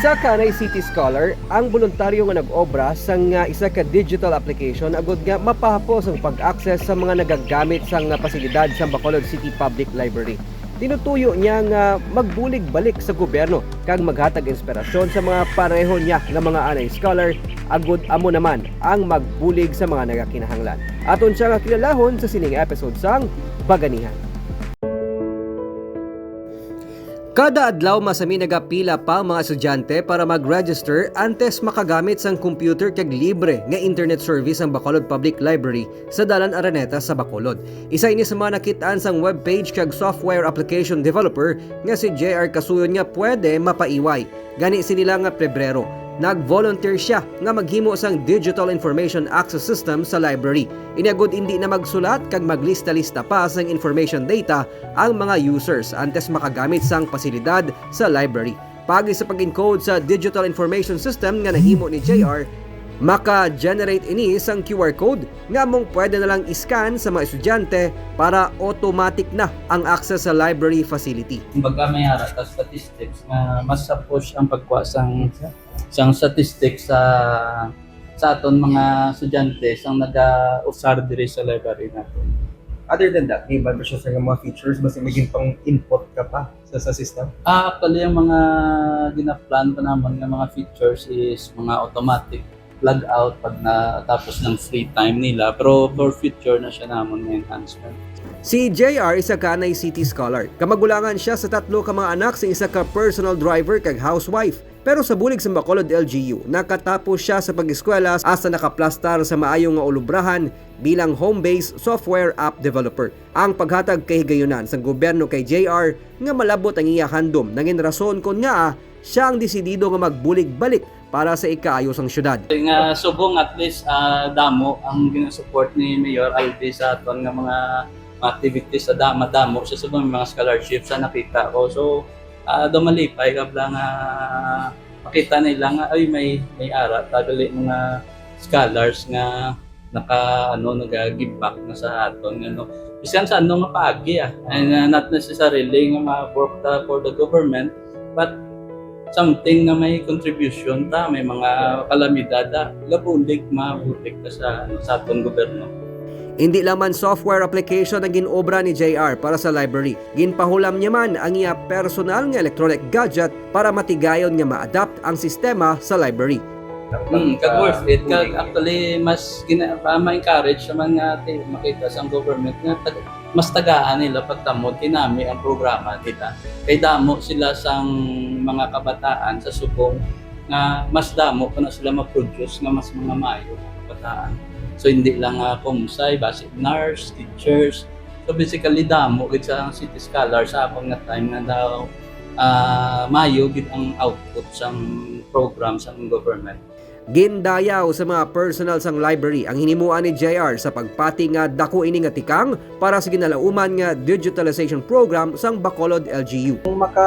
Isa ka na city scholar, ang voluntaryo nga nag-obra sa nga isa ka digital application agud nga mapahapos ang pag-access sa mga nagagamit sa nga pasilidad sa Bacolod City Public Library. Tinutuyo niya nga magbulig balik sa gobyerno kag maghatag inspirasyon sa mga pareho niya nga mga anay scholar agud amo naman ang magbulig sa mga nagakinahanglan. Aton siya nga kilalahon sa sining episode sang Baganihan. Kada adlaw masami nagapila pa mga estudyante para mag-register antes makagamit sang computer kag libre nga internet service ang Bacolod Public Library sa Dalan Araneta sa Bacolod. Isa ini sa mga nakitaan sang webpage kag software application developer nga si JR Kasuyon nga pwede mapaiway. Gani sinila nga Pebrero. Nag-volunteer siya nga maghimo sang Digital Information Access System sa library. Inagod hindi na magsulat kag maglista-lista pa sang information data ang mga users antes makagamit sang pasilidad sa library. Pagi sa pag-encode sa Digital Information System nga nahimo ni JR, maka-generate ini sang QR code nga mong pwede na lang iscan sa mga estudyante para automatic na ang access sa library facility. kumbaga may hara ta statistics nga mas sa push ang pagkuha sang sang statistics sa sa aton mga estudyante sang naga-usar diri sa library natin. Other than that, may ba siya sa mga features? Basta maging pang input ka pa sa, sa system? Ah, actually yung mga ginaplan pa naman ng mga features is mga automatic log out pag natapos ng free time nila. Pero for future na siya naman may enhancement. Si JR isa ka na city scholar. Kamagulangan siya sa tatlo ka mga anak sa isa ka personal driver kag housewife. Pero sa bulig sa Bacolod LGU, nakatapos siya sa pag-eskwela asa nakaplastar sa maayong nga ulubrahan bilang home-based software app developer. Ang paghatag kay higayunan sa gobyerno kay JR nga malabot ang iya handom nangin rason kon nga siya ang desidido nga magbulig-balik para sa ikaayos ang syudad. nga subong at least ah, damo ang ginasupport ni Mayor Albi sa aton nga mga activities sa dama damo. Sa subong mga scholarships sa nakita ko. So uh, dumalipay kabla nga makita nila nga ay may may ara. Tagali mga scholars nga naka ano nag-give back na sa aton ano. Bisan sa ano nga paagi ah. And uh, not necessarily nga ma-work for the government but something na may contribution ta, may mga kalamidad ta, labundig, mabutik ta sa, ano, sa atong gobyerno. Hindi lang man software application ang ginobra ni JR para sa library. Ginpahulam niya man ang iya personal nga electronic gadget para matigayon nga ma-adapt ang sistema sa library. Hmm, kag worth it, kag actually mas gina, ma-encourage sa mga makita sa government nga tag, mas tagaan nila pagtamod kinami ang programa nila. Kay damo sila sang mga kabataan sa subong nga mas damo pa sila ma-produce nga mas mga mayo kabataan. So hindi lang uh, kumsay, basic nurse, teachers. So basically damo gid sa city scholar sa akong nga time nga daw ah mayo gid ang output sang program sang government. Gindayaw sa mga personal sang library ang hinimuan ni JR sa pagpati nga dako ini nga tikang para sa ginalauman nga digitalization program sang Bacolod LGU. Kung maka,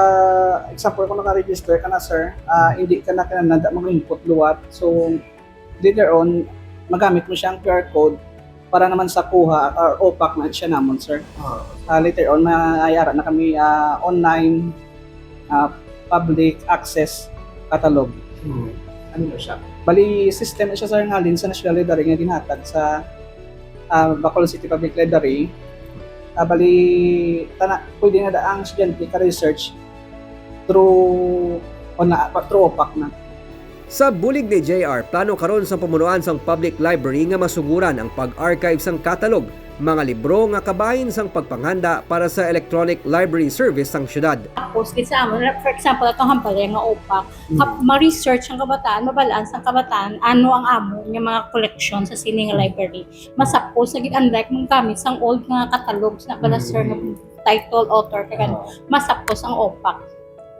example, kung naka-register ka na, sir, ah, hindi ka na kananda mga input luwat. So, later on, magamit mo siyang QR code para naman sa kuha or OPAC na siya namon, sir. Ah, later on, maayara na kami ah, online ah, public access catalog. Ano na siya? Bali, system siya sa halin sa National Library nga ginhatag sa uh, Bacolod City Public Library. Ah, bali, tana, pwede na daang estudyante ka-research through o na, through OPAC na. Sa bulig ni JR, plano karon sa pamunuan sang public library nga masuguran ang pag-archive sang catalog, mga libro nga kabahin sang pagpanghanda para sa electronic library service sang syudad. Tapos, sa amon, for example, itong hampalaya nga upak, hap- ma-research ang kabataan, mabalance ang kabataan, ano ang amo ng mga collection sa sining library. Masapos, naging unlike mga gamit sang old nga catalogs na pala sir ng title, author, kaya ganun. masapos ang opak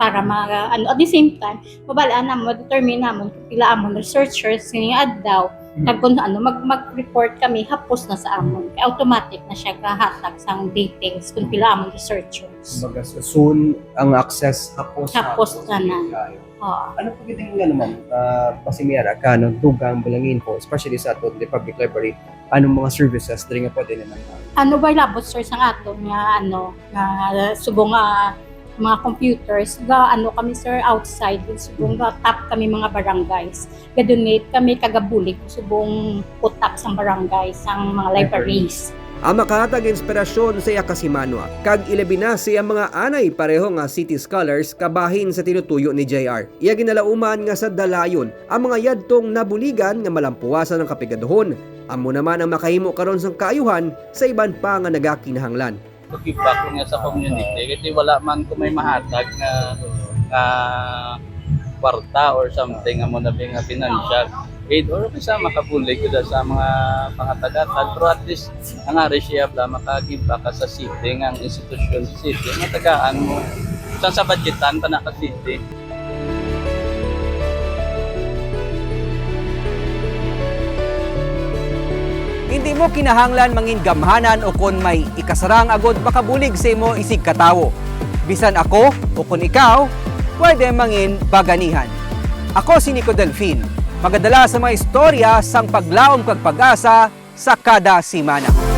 para mga ano at the same time mabalaan na mo determine namon kung pila amon researchers sining adlaw kag kung ano mag mag-report kami hapos na sa amon automatic na siya kahatag sang datings kung pila amon researchers Kumbaga, so soon, ang access hapos. Hapos na na. Kayo. Oo. Ano po kita nga naman, uh, pasimiyara ka, no, dugang bulangin po, especially sa ato, the public library, anong mga services diri nga pwede na nang ano ba labot sir sang ato nga ano nga subong nga mga computers ga ano kami sir outside subong ga tap kami mga barangays ga donate kami kagabulig subong utap sang barangay sang mga libraries Ang makahatag inspirasyon sa iya kasimanwa, kag ilabi na siya mga anay pareho nga city scholars kabahin sa tinutuyo ni JR. Iya ginalauman nga sa dalayon ang mga yadtong nabuligan nga malampuasan ng kapigaduhon. Amo naman ang makahimo karon sang kaayuhan sa iban pa nga nagakinahanglan. Give back nga sa community. Kasi wala man ko may mahatag na nga kwarta or something nga mo na nga financial aid or kasi makabulig ko sa mga pangatagatan pero at least ang ari siya bla makagive back ka sa city ang institusyon sa city. Nga tagaan mo sa sa budgetan pa na ka city Hindi mo kinahanglan mangin gamhanan o kon may ikasarang agod makabulig sa imo isig katawo. Bisan ako o kon ikaw, pwede mangin baganihan. Ako si Nico Delfin, magadala sa mga istorya sang paglaom kag pag-asa sa kada simana.